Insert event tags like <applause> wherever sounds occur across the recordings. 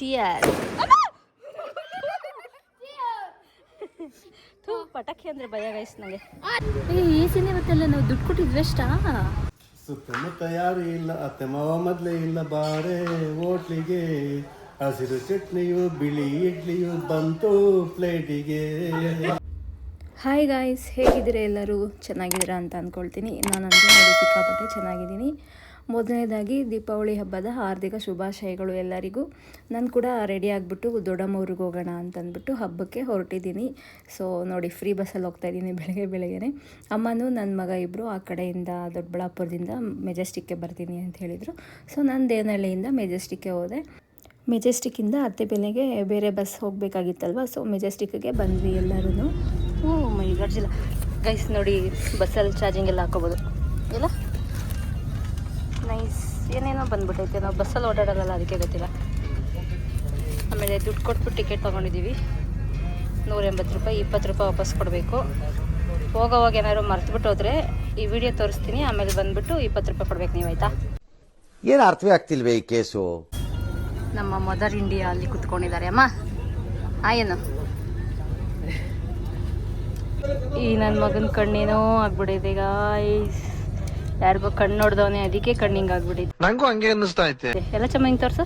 Cheer <laughs> ಥೂ ಪಟಾಕಿ ಅಂದ್ರೆ ಭಯ ಗೈಸ್ ನನಗೆ ಈ ಸಿನಿಮಾತ್ತೆಲ್ಲ ನಾವು ದುಡ್ಡು ಕೊಟ್ಟಿದ್ವಿ ಎಷ್ಟಾ? ಸುತ್ತಮುತ್ತ ಯಾರು ಇಲ್ಲ ಅತ್ತೆ ಮಾವ ಮೊದಲೇ ಇಲ್ಲ ಬಾರೆ. ಹೋಟ್ಲಿಗೆ ಹಸಿರು ಚಟ್ನಿಯು ಬಿಳಿ ಇಡ್ಲಿಯು ಬಂತು ಪ್ಲೇಟಿಗೆ. ಹಾಯ್ ಗಾಯ್ಸ್ ಹೇಗಿದ್ದೀರಾ ಎಲ್ಲರೂ? ಚೆನ್ನಾಗಿದ್ದೀರಾ ಅಂತ ಅಂದ್ಕೊಳ್ತೀನಿ ನಾನು ನೋಡಿ ಸಿಕ್ಕಾಪಟ್ಟೆ ಚೆನ್ನಾಗಿದ್ದೀನಿ. ಮೊದಲನೇದಾಗಿ ದೀಪಾವಳಿ ಹಬ್ಬದ ಹಾರ್ದಿಕ ಶುಭಾಶಯಗಳು ಎಲ್ಲರಿಗೂ. ನಾನು ಕೂಡ ರೆಡಿ ಆಗಿಬಿಟ್ಟು ದೊಡ್ಡಮ್ಮವ್ರಿಗೆ ಹೋಗೋಣ ಅಂತಂದ್ಬಿಟ್ಟು ಹಬ್ಬಕ್ಕೆ ಹೊರಟಿದ್ದೀನಿ ಸೊ ನೋಡಿ ಫ್ರೀ ಬಸ್ಸಲ್ಲಿ ಹೋಗ್ತಾ ಇದ್ದೀನಿ ಬೆಳಗ್ಗೆ ಬೆಳಗ್ಗೆನೆ. ಅಮ್ಮನೂ ನನ್ನ ಮಗ ಇಬ್ಬರು ಆ ಕಡೆಯಿಂದ ದೊಡ್ಡಬಳ್ಳಾಪುರದಿಂದ ಮೆಜೆಸ್ಟಿಕ್ಗೆ ಬರ್ತೀನಿ ಅಂತ ಹೇಳಿದರು. ಸೊ ನಾನು ದೇವನಹಳ್ಳಿಯಿಂದ ಮೆಜೆಸ್ಟಿಕ್ಗೆ ಹೋದೆ. ಮೆಜೆಸ್ಟಿಕ್ಕಿಂದ ಅತ್ತೆ ಬೆಲೆಗೆ ಬೇರೆ ಬಸ್ ಹೋಗಬೇಕಾಗಿತ್ತಲ್ವ? ಸೊ ಮೆಜೆಸ್ಟಿಕ್ಗೆ ಬಂದ್ವಿ ಎಲ್ಲರೂ ಹ್ಞೂ ಮೈ ಗಡ್ಜಿಲ್ಲ ಗೈಸ್ ನೋಡಿ ಬಸ್ಸಲ್ಲಿ ಚಾರ್ಜಿಂಗ್ ಎಲ್ಲ ಹಾಕೋಬೋದು. ಇಲ್ಲ ನೈಸ್. ಏನೇನೋ ಬಂದ್ಬಿಟ್ಟೈತೆ ನಾವು ಬಸ್ಸಲ್ಲಿ ಓಡಾಡಲ್ಲ ಅದಕ್ಕೆ ಗೊತ್ತಿಲ್ಲ. ಆಮೇಲೆ ದುಡ್ಡು ಕೊಟ್ಬಿಟ್ಟು ಟಿಕೆಟ್ ತೊಗೊಂಡಿದ್ದೀವಿ. ನೂರ ಎಂಬತ್ತು ರೂಪಾಯಿ ಇಪ್ಪತ್ತು ರೂಪಾಯಿ ವಾಪಸ್ ಕೊಡಬೇಕು. ಹೋಗೋವಾಗ ಏನಾದ್ರು ಮರ್ತ್ಬಿಟ್ಟು ಹೋದ್ರೆ ಈ ವಿಡಿಯೋ ತೋರಿಸ್ತೀನಿ ಆಮೇಲೆ ಬಂದ್ಬಿಟ್ಟು ಇಪ್ಪತ್ತು ರೂಪಾಯಿ ಕೊಡ್ಬೇಕು ನೀವು ಆಯ್ತಾ? ಏನು ಅರ್ಥವೇ ಆಗ್ತಿಲ್ವೇ ಈ ಕೇಸು? ನಮ್ಮ ಮದರ್ ಇಂಡಿಯಾ ಅಲ್ಲಿ ಕುತ್ಕೊಂಡಿದ್ದಾರೆ ಅಮ್ಮ. ಆಯೇನು ಈ ನನ್ನ ಮಗನ ಕಣ್ಣೇನೋ ಆಗ್ಬಿಡೈತೆ ಗಾಯ್ಸ್ ಯಾರಿಗೋ ಕಣ್ಣು ನೋಡ್ದವನೆ ಅದಕ್ಕೆ ಕಣ್ಣಿಂಗ್ ಆಗ್ಬಿಟ್ಟಿದೆ. ನಂಗೂ ಹಂಗೆ ಅನ್ನಿಸ್ತಾ ಐತೆ. ಎಲ್ಲ ಚೆನ್ನಾಗಿ ತೋರ್ಸು.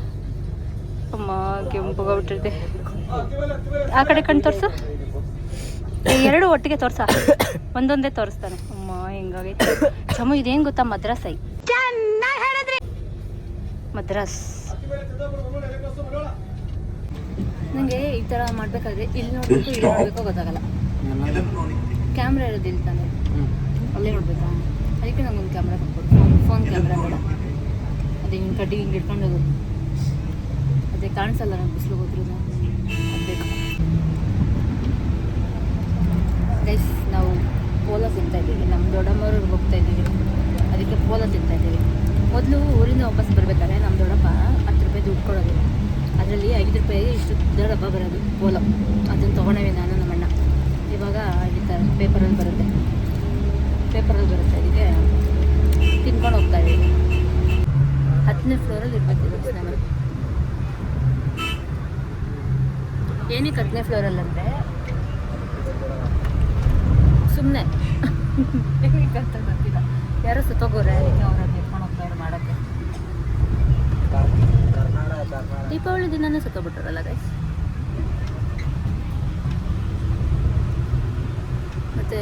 ಅಮ್ಮ ಕೆಂಪುಗಾಗ್ಬಿಟ್ಟಿದೆ ಆ ಕಡೆ ಕಣ್ಣು ತೋರ್ಸು. ಎರಡು ಒಟ್ಟಿಗೆ ತೋರ್ಸ. ಒಂದೊಂದೇ ತೋರಿಸ್ತಾನೆ. ಅಮ್ಮ ಹೆಂಗಾಗೈತೆ. ಚಮು ಇದೇನ್ ಗೊತ್ತಾ? ಮದ್ರಾಸ್. ಐ ಮದ್ರಾಸ್. ನಂಗೆ ಈ ತರ ಮಾಡ್ಬೇಕಾದ್ರೆ ಇಲ್ಲಿ ನೋಡ್ಬೇಕು ಇಲ್ಲಿ ನೋಡ್ಬೇಕು ಗೊತ್ತಾಗಲ್ಲ. ಕ್ಯಾಮ್ರಾ ಇರೋದಿಲ್ಲ ತಾನೆ. ಅಲ್ಲೇ ನೋಡ್ಬೇಕಾ? ಅದಕ್ಕೆ ನಂಗೊಂದು ಕ್ಯಾಮ್ರಾ ಕೊಟ್ಬಿಡು ಫೋನ್ ಫೋನ್ ಕ್ಯಾಮ್ರಾ ಬೇಡ. ಅದೇ ಹಿಂಗೆ ಕಡ್ಡಿ ಹಿಂಗೆ ಇಟ್ಕೊಂಡು ಹೋಗೋದು ಅದೇ ಕಾಣಿಸಲ್ಲ ನಾನು ಬಿಸಿಲು ಹೋದ್ರು ಅದು. ಬೇಕು ಗೈಸ್ ನಾವು ಪೋಲೋ ತಿಂತಾ ಇದ್ದೀವಿ. ನಮ್ಮ ದೊಡ್ಡಮ್ಮರು ಹೋಗ್ತಾ ಇದ್ದೀವಿ. ಅದಕ್ಕೆ ಪೋಲೋ ತಿಂತಾ ಇದ್ದೀವಿ. ಮೊದಲು ಊರಿಂದ ವಾಪಸ್ ಬರಬೇಕಾದ್ರೆ ನಮ್ಮ ದೊಡ್ಡಪ್ಪ ಹತ್ತು ರೂಪಾಯಿ ದುಡ್ಡು ಕೊಡೋದು. ಅದರಲ್ಲಿ ಐದು ರೂಪಾಯಿಗೆ ಇಷ್ಟು ದೊಡ್ಡಪ್ಪ ಡಬ್ಬ ಬರೋದು ಪೋಲೋ ಅದನ್ನು ತೊಗೊಂಡೇವೆ ನಾನು ನಮ್ಮಣ್ಣ. ಇವಾಗ ಈ ಥರ ಪೇಪರಲ್ಲಿ ಬರುತ್ತೆ. ಪೇಪರಲ್ಲಿ ಬರುತ್ತೆ ಅದಕ್ಕೆ ತಿನ್ಕೊಂಡು ಹೋಗ್ತಾ ಇದ್ದೀವಿ. ಹತ್ತನೇ ಫ್ಲೋರಲ್ಲಿ ಇರ್ಬೇಕಿದೆ ಏನಕ್ಕೆ ಹತ್ತನೇ ಫ್ಲೋರಲ್ಲಿ ಅಂದರೆ ಸುಮ್ಮನೆ ಏನಕ್ಕೆ ಅಂತ ಗೊತ್ತಿಲ್ಲ. ಯಾರೋ ಸುತ್ತೋಗೋರೆ, ಅದಕ್ಕೆ ಅವ್ರನ್ನ ಎತ್ಕೊಂಡು ಹೋಗ್ತಾ ಇರೋ ಮಾಡೋಕ್ಕೆ. ದೀಪಾವಳಿ ದಿನನೇ ಸುತ್ತೋಗ್ಬಿಟ್ರಲ್ಲ ಗೈಸ್ ಮತ್ತೆ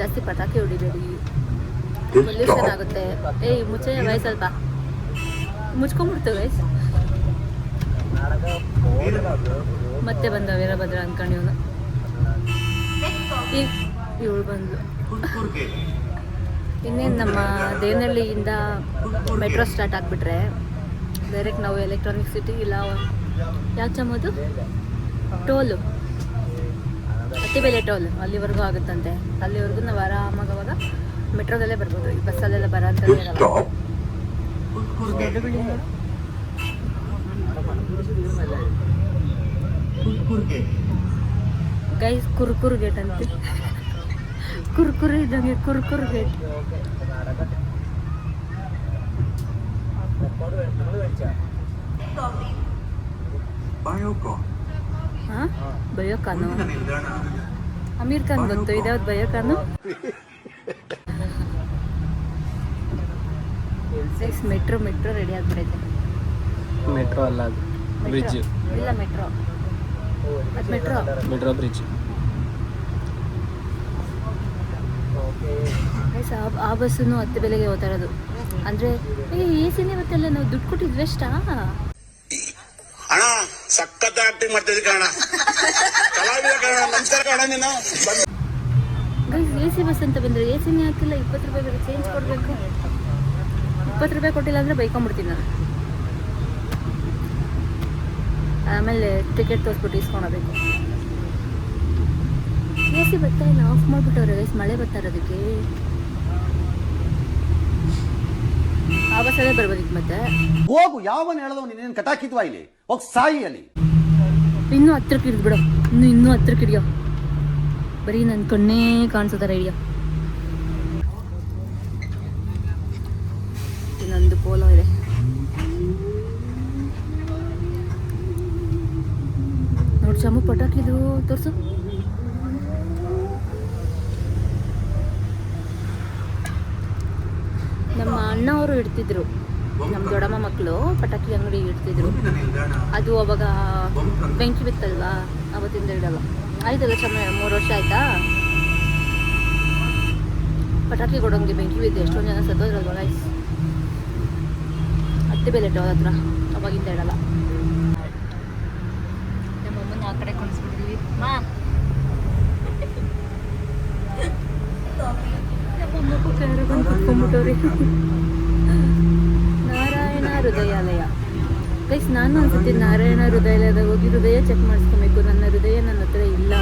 ಜಾಸ್ತಿ ಪಟಾಕಿ ಹೊಡಿಬೇಡಿ. ಪೊಲ್ಯೂಷನ್ ಆಗುತ್ತೆ. ಏಯ್ ಮುಚ್ಚೆ ವೈ ಸ್ವಲ್ಪ ಮುಚ್ಕೊಂಡ್ಬಿಡ್ತು ಗೈಸ್ ಮತ್ತೆ ಬಂದ ವೀರಭದ್ರ ಅನ್ಕೊಂಡು ಇವನು. ಈಗ ಇವಳು ಬಂದು ಇನ್ನೇನು ನಮ್ಮ ದೇವನಹಳ್ಳಿಯಿಂದ ಮೆಟ್ರೋ ಸ್ಟಾರ್ಟ್ ಆಗಿಬಿಟ್ರೆ ಡೈರೆಕ್ಟ್ ನಾವು ಎಲೆಕ್ಟ್ರಾನಿಕ್ ಸಿಟಿ ಇಲ್ಲ ಯಾವ ಚಮ್ಮದು ಟೋಲು. ಅತ್ತಿಬೆಲೆ ಟೋಲ್ ಅಲ್ಲಿವರೆಗೂ ಆಗುತ್ತಂತೆ. ಅಲ್ಲಿವರೆಗೂ ನಾವು ಆರಾಮಾಗಿ ಅವಾಗ ಮೆಟ್ರೋದಲ್ಲೇ ಬರ್ಬೋದು. ಈ ಬಸ್ಸಲ್ಲೆಲ್ಲ ಬರ ಅಂತ ದೊಡ್ಡ ಬಿಲ್ಡಿಂಗ್ ಗೈಸ್ ಕುರ್ಕುರ್ ಗೇಟ್ ಅಂತೆ. ಕುರ್ಕುರ್ ಇದ್ದಂಗೆ ಕುರ್ಕುರ್ ಗೇಟ್ ಹಾ? ಬಯೋಕಾನು ಅಮೀರ್ ಖಾನ್ ಗೊತ್ತು ಇದ್ಯಾವ್ದು ಬಯೋಕಾನು ಮೆಟ್ರೋ ಮೆಟ್ರೋ ರೆಡಿ ಆಗ್ಬಿಡೈತೆ. ಮೆಟ್ರೋ ಅಲ್ಲ ಅದು. ಬ್ರಿಡ್ಜ್. ಇಲ್ಲ ಮೆಟ್ರೋ. ಅದು ಮೆಟ್ರೋ. Metro bridge. ಆ ಬಸ್ಸನ್ನು ಹತ್ತು ಬೆಲೆಗೆ ಹೋಗ್ತಾ ಇರೋದು. ಅಂದರೆ ಏ ಈ ಮತ್ತೆ ನಾವು ದುಡ್ಡು ಕೊಟ್ಟಿದ್ವಿ ಎಷ್ಟಾ ಅಣ್ಣ ಸಖತ್ ಆಕ್ಟಿಂಗ್ ಮಾಡ್ತಿದ್ದೆ ಕಾರಣ ಕಲಾವಿದ ಕಾರಣ ನಮಸ್ಕಾರ ಕಾರಣ ನೀನು. ಗೈಸ್ ಎ ಸಿ ಬಸ್ ಅಂತ ಬಂದ್ರೆ ಎ ಸಿನೇ ಹಾಕಿಲ್ಲ ಇಪ್ಪತ್ತು ರೂಪಾಯಿ ಬೇರೆ ಚೇಂಜ್ ಕೊಡಬೇಕು. ಇಪ್ಪತ್ತು ರೂಪಾಯಿ ಕೊಟ್ಟಿಲ್ಲ ಅಂದರೆ ಬೈಕೊಂಬಿಡ್ತೀನಿ ನಾನು. ಆಮೇಲೆ ಟಿಕೆಟ್ ತೋರಿಸ್ಬಿಟ್ಟು ಇಸ್ಕೊಳಬೇಕು ಎ ಸಿ ಬರ್ತಾ ಇಲ್ಲ ಆಫ್ ಮಾಡಿಬಿಟ್ಟವ್ರೆ ಗೈಸ್ ಮಳೆ ಬರ್ತಾ ಇರೋದಕ್ಕೆ. ಆ ಬಸ್ಸಲ್ಲೇ ಬರ್ಬೋದಿತ್ತು ಮತ್ತೆ. ಹೋಗು ಯಾವನ್ ಹೇಳ್ದವ್ ನೀನೇನು ಕಟಾಕಿದ್ವಾ ಇಲ್ಲಿ? ಹೋಗಿ ಸಾಯಿ ಅಲ್ಲಿ. ಇನ್ನೂ ಹತ್ರಕ್ಕೆ ಹಿಡಿದು ಬಿಡು. ಇನ್ನು ಇನ್ನೂ ಹತ್ರಕ್ಕೆ ಹಿಡಿಯೋ ಬರೀ ನನ್ನ ಕಣ್ಣೇ ಕಾಣಿಸೋದಾರ ಹಿಡಿಯೋ ನಂದು ಪೋಲೋ ಇದೆ. ನೋಡಿ ಚಮು ಪಟಾಕಿದು ತೋರಿಸು. ನಮ್ಮ ಅಣ್ಣ ಅವರು ಇಡ್ತಿದ್ರು. ನಮ್ಮ ದೊಡ್ಡಮ್ಮ ಮಕ್ಕಳು ಪಟಾಕಿ ಅಂಗಡಿ ಇಡ್ತಿದ್ರು. ಅದು ಅವಾಗ ಬೆಂಕಿ ಬಿತ್ತಲ್ವಾ? ಅವತ್ತಿಂದ ಇಡಲ್ಲ. ಆಯ್ತಲ್ಲ ಚಮ್ಮ ಮೂರು ವರ್ಷ ಆಯ್ತಾ? ಪಟಾಕಿ ಕೊಡೋಂಗೆ ಬೆಂಕಿ ಬಿದ್ದು. ಎಷ್ಟೊಂದು ಜನ ಸತ್ತೋದ್ರಲ್ವ ಗೈಸ್ ಹತ್ತಿ ಬೆಲೆ ಇಟ್ಟು ಅವ್ರ ಹತ್ರ ಅವಾಗಿಂದ ಇಡಲ್ಲ. ನಮ್ಮ ಅಮ್ಮನ ಆ ಕಡೆ ಕುಣಿಸ್ಬಿಟ್ಟಿದ್ವಿ ಮಾ. ಕೆಳಗಡೆ ಬಂದು ಕುತ್ಕೊಂಡ್ಬಿಟ್ಟವ್ರಿ. ಹೃದಯಾಲಯ. ಗೈಸ್ ನಾನು ಅನ್ಸುತ್ತೆ ನಾರಾಯಣ ಹೃದಯಾಲಯದ ಹೋಗಿ ಹೃದಯ ಚೆಕ್ ಮಾಡಿಸ್ಕೊಬೇಕು. ನನ್ನ ಹೃದಯ ನನ್ನ ಹತ್ರ ಇಲ್ಲ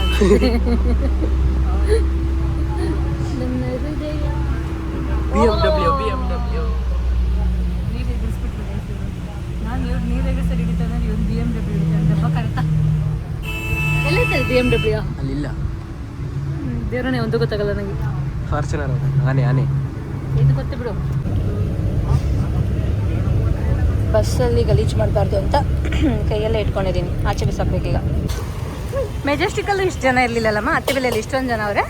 ನನ್ನ ಹೃದಯ. ನಾನು ಇವ್ರು ನೀರು ಸರಿ ಹಿಡಿತಾನೆ ಇವ್ನು ಬಿ ಎಂ ಡಬ್ಲ್ಯೂ ಹಿಡಿತಾನೆ. ಕರೆಕ್ಟಾ ಎಲ್ಲೈತೆ ಬಿ ಎಂ ಡಬ್ಲ್ಯೂ ಅಲ್ಲಿಲ್ಲ. ದೇವರನೇ ಒಂದು ಗೊತ್ತಾಗಲ್ಲ ನನಗೆ ಫಾರ್ಚುನರ್ ಆನೆ ಆನೆ ಇದು ಗೊತ್ತೇ ಬಿಡು. ಬಸ್ಸಲ್ಲಿ ಗಲೀಜು ಮಾಡಬಾರ್ದು ಅಂತ <clears throat> ಕೈಯಲ್ಲೇ ಇಟ್ಕೊಂಡಿದ್ದೀನಿ. ಆಚೆ ಬಿಸಾಕ್ಬೇಕೀಗ ಮೆಜೆಸ್ಟಿಕಲ್ಲೂ ಇಷ್ಟು ಜನ ಇರಲಿಲ್ಲಲ್ಲಮ್ಮ? ಅತ್ತೆ ಬೆಲೆಯಲ್ಲಿ ಇಷ್ಟೊಂದು ಜನ ಅವರೇ?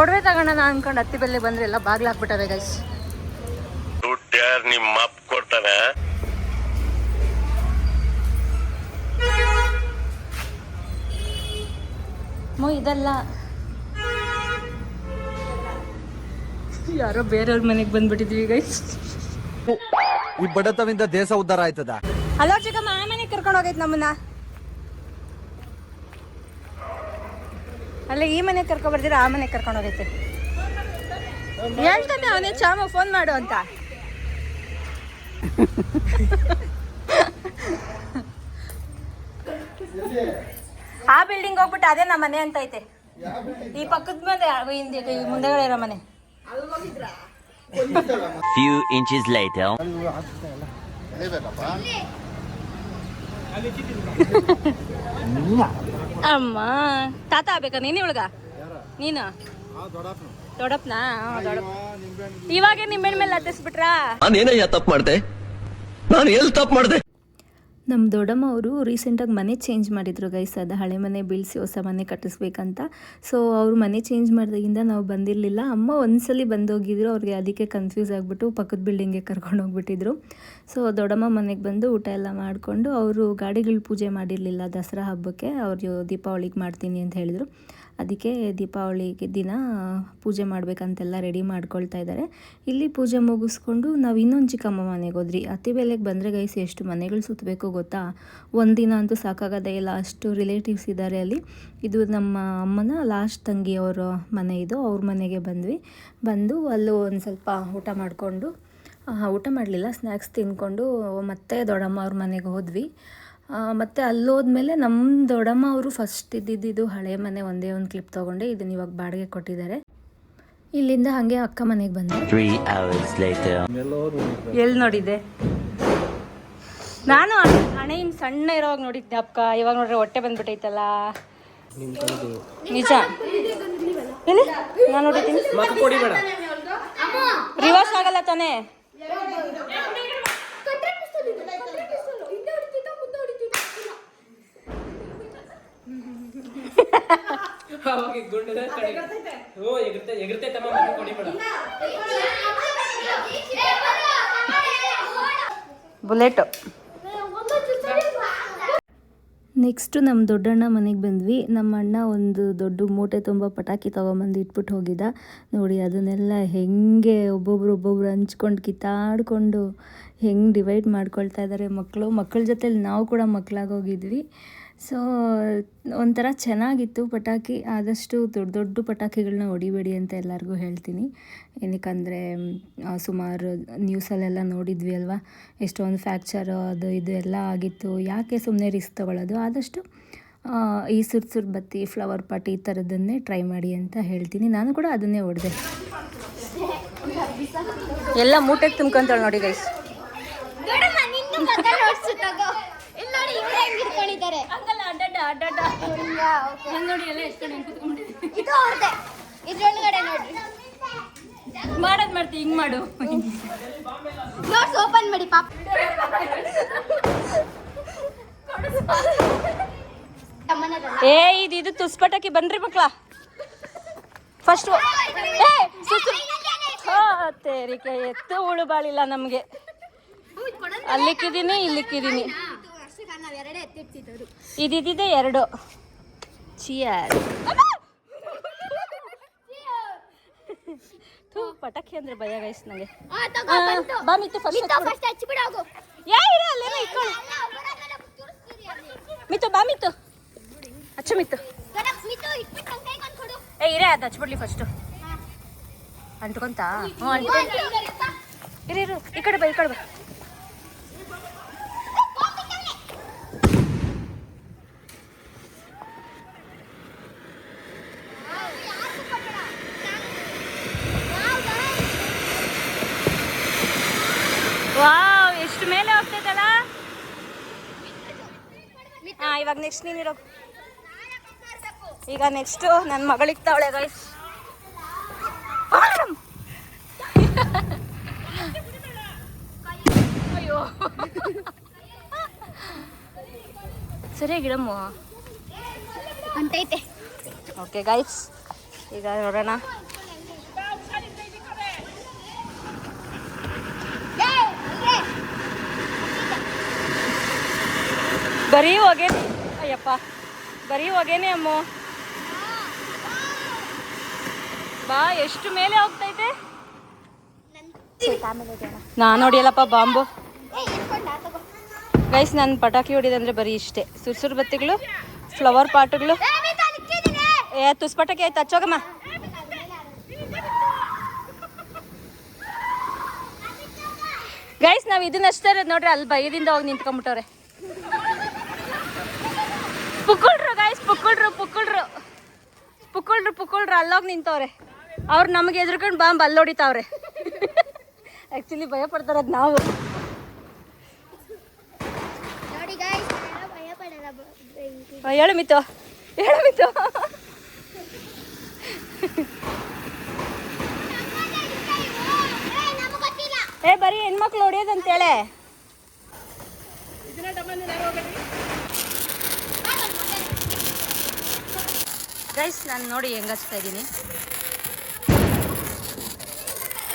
ಒಡವೆ ತಗೋಣ ಅನ್ಕೊಂಡು ಹತ್ತಿ ಬೆಲೆ ಬಂದ್ರೆ ಎಲ್ಲ ಬಾಗ್ಲ ಹಾಕ್ಬಿಟ್ಟವೆ ಗೈಸ್ ಕೊಡ್ತಾನೆ ಮೋ ಇದಲ್ಲ. ಯಾರೋ ಬೇರೆಯವ್ರ ಮನೆಗೆ ಬಂದ್ಬಿಟ್ಟಿದ್ವಿ ಗೈಸ್ ಈ ಬಡತವಿಂದ ದೇಶ ಉದ್ಧಾರ ಆಯ್ತದ? ಹಲೋ ಚಿಕ್ಕಮ್ಮ ಆ ಮನೆಗೆ ಕರ್ಕೊಂಡು ಹೋಗೈತೆ ನಮ್ಮನ್ನ. ಅಲ್ಲ ಈ ಮನೆಗೆ ಕರ್ಕೊಂಡು ಬರ್ದಿರ ಆ ಮನೆಗೆ ಕರ್ಕೊಂಡು ಹೋಗೈತೆ. ಹೇಳ್ತಾನೆ ಅವನೇ ಚಾಮ ಫೋನ್ ಮಾಡು ಅಂತ. ಆ ಬಿಲ್ಡಿಂಗ್ ಹೋಗ್ಬಿಟ್ಟು ಅದೇ ನಮ್ಮ ಮನೆ ಅಂತ ಐತೆ. ಈ ಪಕ್ಕದ ಮನೆ ಹಿಂದೆ ಇರೋ ಮನೆ. Few inches later. ಅಮ್ಮ ತಾತ ಆಗ್ಬೇಕಾ ನೀನು ಇವಳಗ? ನೀನು? ದೊಡಪ್ನಾ ಇವಾಗೆ ನಿಂಬೆಹಣ್ಣು ಮೇಲೆ ಹತ್ತಿಸ್ಬಿಟ್ರಾ ನಾನೇನಯ್ಯ ತಪ್ಪು ಮಾಡ್ದೆ? ನಾನು ಎಲ್ಲಿ ತಪ್ಪು ಮಾಡಿದೆ? ನಮ್ಮ ದೊಡ್ಡಮ್ಮ ಅವರು ರೀಸೆಂಟಾಗಿ ಮನೆ ಚೇಂಜ್ ಮಾಡಿದರು ಗೈಸ್ ಅದು ಹಳೆ ಮನೆ ಬೀಳಿಸಿ ಹೊಸ ಮನೆ ಕಟ್ಟಿಸ್ಬೇಕಂತ. ಸೊ ಅವರು ಮನೆ ಚೇಂಜ್ ಮಾಡಿದಾಗಿಂದ ನಾವು ಬಂದಿರಲಿಲ್ಲ. ಅಮ್ಮ ಒಂದ್ಸಲಿ ಬಂದೋಗಿದ್ರು, ಅವ್ರಿಗೆ ಅದಕ್ಕೆ ಕನ್ಫ್ಯೂಸ್ ಆಗಿಬಿಟ್ಟು ಪಕ್ಕದ ಬಿಲ್ಡಿಂಗ್ಗೆ ಕರ್ಕೊಂಡು ಹೋಗ್ಬಿಟ್ಟಿದ್ರು. ಸೊ ದೊಡ್ಡಮ್ಮ ಮನೆಗೆ ಬಂದು ಊಟ ಎಲ್ಲ ಮಾಡಿಕೊಂಡು, ಅವರು ಗಾಡಿಗಳು ಪೂಜೆ ಮಾಡಿರಲಿಲ್ಲ ದಸರಾ ಹಬ್ಬಕ್ಕೆ. ಅವರು ದೀಪಾವಳಿಗೆ ಮಾಡ್ತೀನಿ ಅಂತ ಹೇಳಿದರು. ಅದಕ್ಕೆ ದೀಪಾವಳಿಗೆ ದಿನ ಪೂಜೆ ಮಾಡಬೇಕಂತೆಲ್ಲ ರೆಡಿ ಮಾಡ್ಕೊಳ್ತಾ ಇದ್ದಾರೆ. ಇಲ್ಲಿ ಪೂಜೆ ಮುಗಿಸ್ಕೊಂಡು ನಾವು ಇನ್ನೊಂದು ಚಿಕ್ಕಮ್ಮ ಮನೆಗೆ ಹೋದ್ರಿ ಅತಿ ಬೆಲೆಗೆ ಬಂದರೆ ಗೈಸ್ ಎಷ್ಟು ಮನೆಗಳು ಸುತ್ತಬೇಕು ಗೊತ್ತಾ? ಒಂದಿನ ಅಂತೂ ಸಾಕಾಗೋದೇ ಇಲ್ಲ. ಅಷ್ಟು ರಿಲೇಟಿವ್ಸ್ ಇದ್ದಾರೆ ಅಲ್ಲಿ. ಇದು ನಮ್ಮ ಅಮ್ಮನ ಲಾಸ್ಟ್ ತಂಗಿ ಅವರ ಮನೆ ಇದು. ಅವ್ರ ಮನೆಗೆ ಬಂದ್ವಿ. ಬಂದು ಅಲ್ಲೂ ಒಂದು ಸ್ವಲ್ಪ ಊಟ ಮಾಡಿಕೊಂಡು ಊಟ ಮಾಡಲಿಲ್ಲ. ಸ್ನ್ಯಾಕ್ಸ್ ತಿಂದ್ಕೊಂಡು ಮತ್ತೆ ದೊಡ್ಡಮ್ಮ ಅವ್ರ ಮನೆಗೆ ಹೋದ್ವಿ. ಮತ್ತೆ ಅಲ್ಲೋದ್ಮೇಲೆ ನಮ್ಮ ದೊಡ್ಡಮ್ಮ ಅವರು ಫಸ್ಟ್ ಇದ್ದಿದ್ದು ಹಳೆ ಮನೆ ಒಂದೇ ಒಂದು ಕ್ಲಿಪ್ ತೊಗೊಂಡೆ. ಇದನ್ನ ಇವಾಗ ಬಾಡಿಗೆ ಕೊಟ್ಟಿದ್ದಾರೆ. ಇಲ್ಲಿಂದ ಹಾಗೆ ಅಕ್ಕ ಮನೆಗೆ ಬಂದೆ. Three hours later. ಎಲ್ಲಿ ನೋಡಿದ್ದೆ? ನಾನು ಹಣೆ ಸಣ್ಣ ಇರೋವಾಗ ನೋಡಿದ್ದೆ ಅಕ್ಕ. ಇವಾಗ ನೋಡ್ರೆ ಹೊಟ್ಟೆ ಬಂದ್ಬಿಟ್ಟೈತಲ್ಲ ನಿಜ. ನಾನು ನೋಡಿದ್ದೀನಿ. ರಿವರ್ಸ್ ಆಗಲ್ಲ ತಾನೇ? ಬುಲೆಟ್. ನೆಕ್ಸ್ಟು ನಮ್ಮ ದೊಡ್ಡಣ್ಣ ಮನೆಗೆ ಬಂದ್ವಿ. ನಮ್ಮ ಅಣ್ಣ ಒಂದು ದೊಡ್ಡ ಮೂಟೆ ತುಂಬ ಪಟಾಕಿ ತಗೊಂಬಂದು ಇಟ್ಬಿಟ್ಟು ಹೋಗಿದ್ದ ನೋಡಿ ಅದನ್ನೆಲ್ಲ ಹೆಂಗೆ ಒಬ್ಬೊಬ್ರು ಒಬ್ಬೊಬ್ರು ಹಂಚ್ಕೊಂಡು ಕಿತ್ತಾಡ್ಕೊಂಡು ಹೆಂಗೆ ಡಿವೈಡ್ ಮಾಡ್ಕೊಳ್ತಾ ಇದ್ದಾರೆ ಮಕ್ಕಳು ಮಕ್ಕಳ ಜೊತೆಲಿ ನಾವು ಕೂಡ ಮಕ್ಕಳಾಗಿ ಹೋಗಿದ್ವಿ. ಸೊ ಒಂಥರ ಚೆನ್ನಾಗಿತ್ತು ಪಟಾಕಿ, ಆದಷ್ಟು ದೊಡ್ಡ ದೊಡ್ಡ ಪಟಾಕಿಗಳನ್ನ ಹೊಡಿಬೇಡಿ ಅಂತ ಎಲ್ಲರಿಗೂ ಹೇಳ್ತೀನಿ. ಏನಕ್ಕಂದರೆ ಸುಮಾರು ನ್ಯೂಸಲ್ಲೆಲ್ಲ ನೋಡಿದ್ವಿ ಅಲ್ವಾ? ಎಷ್ಟೊಂದು ಫ್ಯಾಕ್ಚರ್ ಅದು ಇದು ಎಲ್ಲ ಆಗಿತ್ತು. ಯಾಕೆ ಸುಮ್ಮನೆ ರಿಸ್ಕ್ ತೊಗೊಳ್ಳೋದು ಆದಷ್ಟು ಈ ಸುರ್ ಸುರ್ ಬತ್ತಿ ಫ್ಲವರ್ ಪಾಟ್ ಈ ಥರದನ್ನೇ ಟ್ರೈ ಮಾಡಿ ಅಂತ ಹೇಳ್ತೀನಿ. ನಾನು ಕೂಡ ಅದನ್ನೇ ಹೊಡೆದೆ. ಎಲ್ಲ ಮೂಟೆಗೆ ತುಂಬ್ಕೊಂತಾಳೆ ನೋಡಿ ಗೈಸ್ ನೋಡಮ್ಮ ನಿನ್ನ ಮಗ ನೋಡ್ಸು ತಗೋ ಇಲ್ಲಿ ನೋಡಿ ಇವ್ರೆ ಹೆಂಗ್ ಇಟ್ಕೊಂಡಿದ್ದಾರೆ ಇದು ಅವ್ರದ್ದೆ ಇದ್ರೊಳಗಡೆ ನೋಡಿ. ಮಾಡೋದು ಮಾಡ್ತಿ ಹಿಂಗ್ ಮಾಡು. ನೋಟ್ಸ್ ಓಪನ್ ಮಾಡಿ ಪಾಪ. ಏ ಇದು ಇದು ತುಸ್ಪಟಕಿ ಬನ್ರಿ ಮಕ್ಳ. ಫಸ್ಟ್ ಏ ಸುಸ್ತು. ಹಾ, ತೇರಿಕೆ ಎತ್ತು ಉಳು ಬಾಳಿಲ್ಲ ನಮಗೆ. ಅಲ್ಲಿಕ್ಕಿದ್ದೀನಿ ಇಲ್ಲಿಕ್ಕಿದೀನಿ. ನಾವು ಎರಡೇ. ಚಿಯರ್ ಥೂ ಪಟಾಕಿ ಅಂದ್ರೆ ಭಯ ಗೈಸ್ ನನಗೆ ಬಾ ಮಿತ್ತು ಫಸ್ಟ್ ಯಾ ಇರ ಅಲ್ಲೇನೋ ಇಟ್ಕೊಳ್ಳಿ. ಮಿತ್ತು ಬಾ ಮಿತ್ತು. ಅಚ್ಚು ಮಿತ್ತು. ಏ ಇರೇ ಅದು ಹಚ್ಬಿಡ್ಲಿ ಫಸ್ಟು ಅಂಟ್ಕೊಂತ ಹ್ಞೂ ಅಂಟ್ಕೊಂತ ಇರು ಈ ಕಡೆ ಬಾ ಈ ಕಡೆ ಬಾ ವಾವ್ ಎಷ್ಟು ಮೇಲೆ ಹೋಗ್ತೈತಲ್ಲ ಇವಾಗ ನೆಕ್ಸ್ಟ್ ನೀನಿರೋ ಈಗ ನೆಕ್ಸ್ಟು ನನ್ನ ಮಗಳಿಗ್ತಾವಳೆ ಗೈಸ್ ಅಯ್ಯೋ ಸರಿಯಾಗಿಡಮ್ಮ ಅಂತೈತೆ ಓಕೆ ಗೈಸ್ ಈಗ ನೋಡೋಣ. ಬರೀ ಹೊಗೆ ಅಯ್ಯಪ್ಪ ಬರೀ ಹೊಗೆನೆ ಅಮ್ಮ. ಬಾ ಎಷ್ಟು ಮೇಲೆ ಹೋಗ್ತೈತೆ? ನಾನು ನೋಡಿಯಲ್ಲಪ್ಪ ಬಾಂಬು. ಗೈಸ್ ನಾನು ಪಟಾಕಿ ಹೊಡಿದಂದ್ರೆ ಬರೀ ಇಷ್ಟೇ. ಸುರ್ಸುರು ಬತ್ತಿಗಳು ಫ್ಲವರ್ ಪಾಟ್ಗಳು ಏ, ತುಸ್ ಪಟಾಕಿ ಆಯ್ತು? ಹಚ್ಚೋಗಮ್ಮ ಗೈಸ್ ನಾವು ಇದನ್ನ ಹಚ್ತಾ ಇರೋದು ನೋಡ್ರಿ ಅಲ್ಲಿ ಭಯದಿಂದ ಹೋಗಿ ನಿಂತ್ಕೊಂಡ್ಬಿಟ್ಟವ್ರೆ. ಪುಕ್ಕಳ್ರು ಪುಕ್ಕುಳ್ರು. ಪುಕ್ಕಳ್ರು ಪುಕ್ಕಳ್ರು ಅಲ್ಲೋಗಿ ನಿಂತವ್ರೆ. ಅವ್ರು ನಮಗೆ ಎದುರ್ಕೊಂಡು ಬಾಂಬ್ ಅಲ್ಲಿ ಹೊಡಿತಾವ್ರೆ. ಆ್ಯಕ್ಚುಲಿ ಭಯ ಪಡ್ತಾರದು ನಾವು. ಹೇಳು ಮಿತ್ತು ಹೇಳು ಮಿತ್ತು ಏ, ನಮ್ಗ್ ಹೆಣ್ಮಕ್ಳು ಏ ಬರೀ ಹೆಣ್ಮಕ್ಳು ಹೊಡಿಯೋದಂತೇಳೆ ಗೈಸ್ ನಾನು ನೋಡಿ ಹೆಂಗ್ ಹಚ್ತಾ ಇದ್ದೀನಿ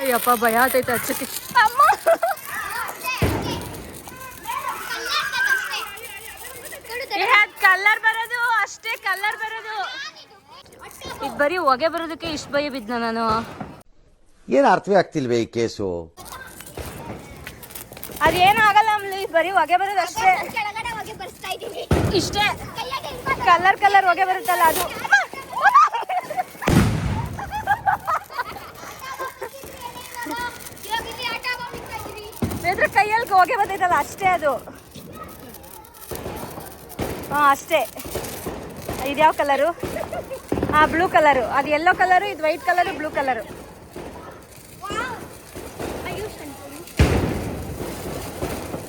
ಅಯ್ಯಪ್ಪ ಭಯ ಆತೈತೆ ಹಚ್ಚಕ್ಕೆ ಅಮ್ಮ! ಕಲ್ಲರ್ ಬರೋದು ಅಷ್ಟೇ ಕಲ್ಲರ್ ಬರೋದು. ಇದು ಬರೀ ಹೊಗೆ ಬರೋದಕ್ಕೆ ಇಷ್ಟು ಭಯ ಬಿದ್ದ ನಾನು. ಏನ್ ಅರ್ಥವೇ ಆಗ್ತಿಲ್ವೇ ಈ ಕೇಸು? ಅದೇನು ಆಗಲ್ಲ ಅಮ್ಲಿ ಬರೀ ಹೊಗೆ ಬರೋದು ಅಷ್ಟೇ ಕೆಳಗಡೆ ಹೋಗಿ ಬರ್ಸ್ತಾ ಇಷ್ಟೇ. ಕಲರ್ ಕಲರ್ ಹೊಗೆ ಬರುತ್ತಲ್ಲ ಅದು ಇವಾಗ ಇಲ್ಲಿ ಆಟ ಆಡ್ತಾ ಇದ್ದೀವಿ. ಇದ್ರ ಕೈಯಲ್ಲಿ ಹೋಗೇ ಬಂದೈತಲ್ಲ ಅಷ್ಟೇ ಅದು. ಹಾಂ, ಅಷ್ಟೇ. ಇದ್ಯಾವ ಕಲರು? ಹಾಂ, ಬ್ಲೂ ಕಲರು. ಅದು ಯೆಲ್ಲೋ ಕಲರು, ಇದು ವೈಟ್ ಕಲರು, ಬ್ಲೂ ಕಲರು.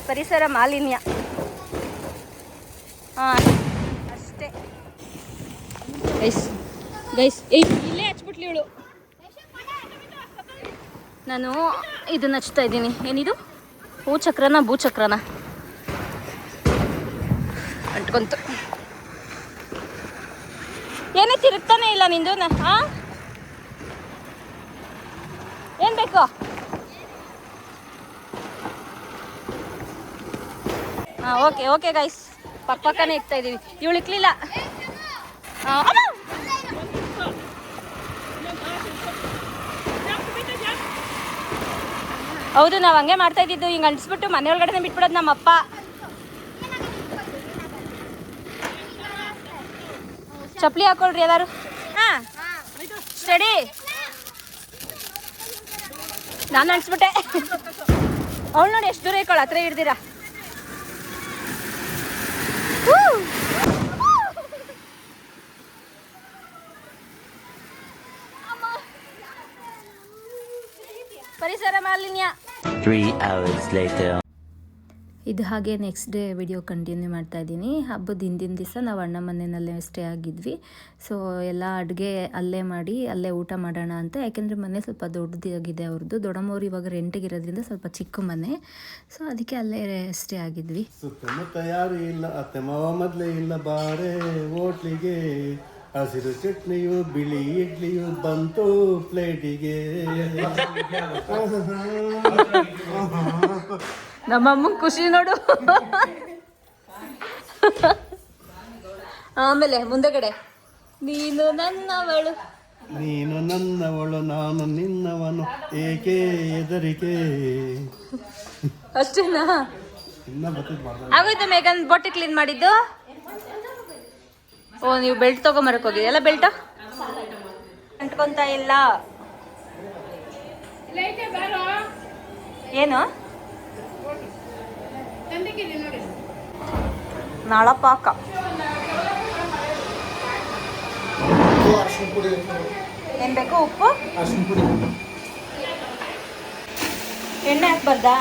ಪರಿಸರ ಮಾಲಿನ್ಯ. ಹಾಂ, ಅಷ್ಟೇ. ಗೈಸ್ ಗೈಸ್ ಇಲ್ಲೇ ಹಚ್ಬಿಟ್ಲಿ ನಾನು ಇದನ್ನ ಹಚ್ತಾ ಇದ್ದೀನಿ. ಏನಿದು? ಹೂ ಚಕ್ರನ ಭೂ ಚಕ್ರನ ಅಂಟ್ಕೊಂತು. ಏನೇ ತಿರುಗ್ತಾನೆ ಇಲ್ಲ ನಿಂದು ಹಾ ಏನ್ ಬೇಕು? ಹಾ ಓಕೆ ಓಕೆ ಗೈಸ್ ಪಕ್ಕ ಪಕ್ಕನೇ ಇಕ್ತಾ ಇದೀವಿ. ಇವಳು ಇಕ್ಲಿಲ್ಲ ಅಮ್ಮ! ಹೌದು, ನಾವು ಹಂಗೆ ಮಾಡ್ತಾ ಇದ್ದಿದ್ದು. ಹಿಂಗೆ ಅನ್ಸ್ಬಿಟ್ಟು ಮನೆ ಒಳಗಡೆ ಬಿಟ್ಬಿಡೋದು ನಮ್ಮಪ್ಪ. ಚಪ್ಪಲಿ ಹಾಕೊಳ್ರಿ ಎಲ್ಲಾರು. ಹಾಂ, ಸ್ಟಡಿ. ನಾನು ಅನ್ಸ್ಬಿಟ್ಟೆ ಅವಳು ನೋಡಿ ಎಷ್ಟು ದೂರ ಇಕ್ಕೊಳ್ಳ ಹತ್ರ ಹಿಡ್ದಿರಾ ಪರಿಸರ ಅವರ್ಸ್ Three hours later. ಇದು ಹಾಗೆ ನೆಕ್ಸ್ಟ್ ಡೇ ವಿಡಿಯೋ ಕಂಟಿನ್ಯೂ ಮಾಡ್ತಾ ಇದ್ದೀನಿ. ಹಬ್ಬದ ಹಿಂದಿನ ದಿವಸ ನಾವು ಅಣ್ಣ ಮನೆಯಲ್ಲೇ ಸ್ಟೇ ಆಗಿದ್ವಿ. ಸೊ ಎಲ್ಲ ಅಡುಗೆ ಅಲ್ಲೇ ಮಾಡಿ ಅಲ್ಲೇ ಊಟ ಮಾಡೋಣ ಅಂತ. ಯಾಕೆಂದರೆ ಮನೆ ಸ್ವಲ್ಪ ದೊಡ್ಡದಾಗಿದೆ ಅವ್ರದ್ದು ದೊಡ್ಡಮ್ಮವ್ರು ಇವಾಗ ರೆಂಟಿಗೆ ಇರೋದ್ರಿಂದ ಸ್ವಲ್ಪ ಚಿಕ್ಕ ಮನೆ. ಸೊ ಅದಕ್ಕೆ ಅಲ್ಲೇ ಸ್ಟೇ ಆಗಿದ್ವಿ. ಸುತ್ತಮುತ್ತ ಯಾರು ಇಲ್ಲ. ಅತ್ತೆ ಮಾವ ಮೊದಲೇ ಇಲ್ಲ. ಬಾರೆ ಹೋಟ್ಲಿಗೆ. ಹಸಿರು ಚಟ್ನಿಯು ಬಿಳಿ ಇಡ್ಲಿಯು ಬಂತು ಪ್ಲೇಟಿಗೆ. ನಮ್ಮಮ್ಮನ ಖುಷಿ ನೋಡು. ಆಮೇಲೆ ಮುಂದೆಗಡೆ. ನೀನು ನನ್ನವಳು. ನೀನು ನನ್ನವಳು ನಾನು ನಿನ್ನವನು. ಏಕೆ ಎದರಿಕೆ ಅಷ್ಟೇನಾ? ಆಗೋಯ್ತು ಮೇಘನ್ ಬೊಟ್ಟೆ ಕ್ಲೀನ್ ಮಾಡಿದ್ದು? ಓ, ನೀವು ಬೆಲ್ಟ್ ತಗೊಂಬರಕ್ ಹೋಗಿ ಎಲ್ಲ ಬೆಲ್ಟ್ ಅಂಟ್ಕೊಂತ ಇಲ್ಲ. ಏನು? ನಳಪಾಕ. ಏನ್ ಬೇಕು, ಉಪ್ಪು? ಎಣ್ಣೆ ಹಾಕ್ಬಾರ್ದಾ?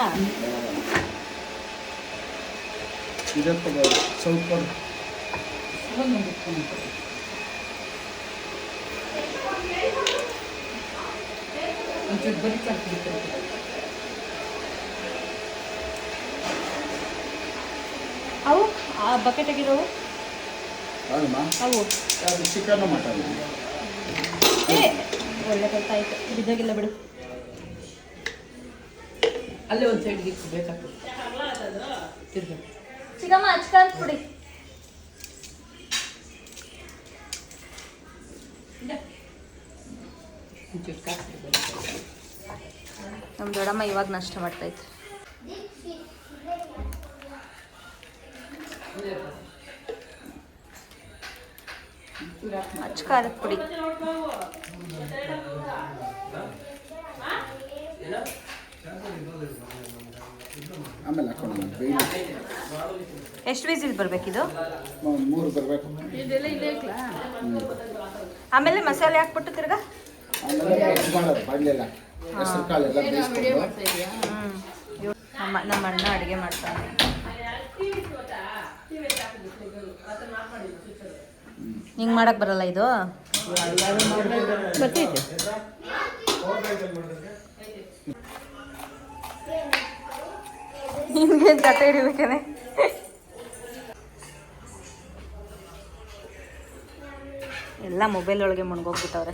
ಅವು ಆ ಬಕೆಟ್ ಆಗಿರೋವು? ಅವು. Chicken mutton? ಏ, ಒಳ್ಳೆ ಗೊತ್ತಾಯ್ತು ಬಿದ್ದಾಗಿಲ್ಲ ಬಿಡು. ಅಲ್ಲೇ ಒಂದು ಸೈಡ್ ಸೈಡ್ಗೆ ಇಟ್ಟು ಬೇಕಾಗ್ತದೆ. ತಿರ್ಗ ಚಿಕ್ಕಮ್ಮ ಹಚ್ಕೊಂಡ್ ಬಿಡಿ ಒಂಚೂರು ಕಾಸ್ಲಿ ನಮ್ಮ ದೊಡ್ಡಮ್ಮ ಇವಾಗ ನಾಷ್ಟ ಮಾಡ್ತೈತೆ ಹಚ್ ಖಾರದ ಪುಡಿ. ಎಷ್ಟು ವಿಸಿಲ್ ಬರ್ಬೇಕಿದು? ಆಮೇಲೆ ಮಸಾಲೆ ಹಾಕ್ಬಿಟ್ಟು ತಿರ್ಗಾ? ಆಮೇಲೆ ಮಿಕ್ಸ್ ಮಾಡೋದು ಬಾಣಲೆಲ್ಲ ಹೆಸರು ಕಾಳೆಲ್ಲ ಬೇಯಿಸ್ಕೊಂಡು. ನಮ್ಮ ನಮ್ಮ ಅಣ್ಣ ಅಡುಗೆ ಮಾಡ್ತಾನೆ. ಹಿಂಗೆ ಮಾಡಕ್ ಬರಲ್ಲ ಇದು? ಬರ್ತೈತೆ ನಿನ್ಗೆ ಕತೆ ಹಿಡಿಬೇಕೇನೆ? ಎಲ್ಲ ಮೊಬೈಲ್ ಒಳಗೆ ಮುಣ್ಗೋಗ್ಬಿಟ್ಟವ್ರೆ.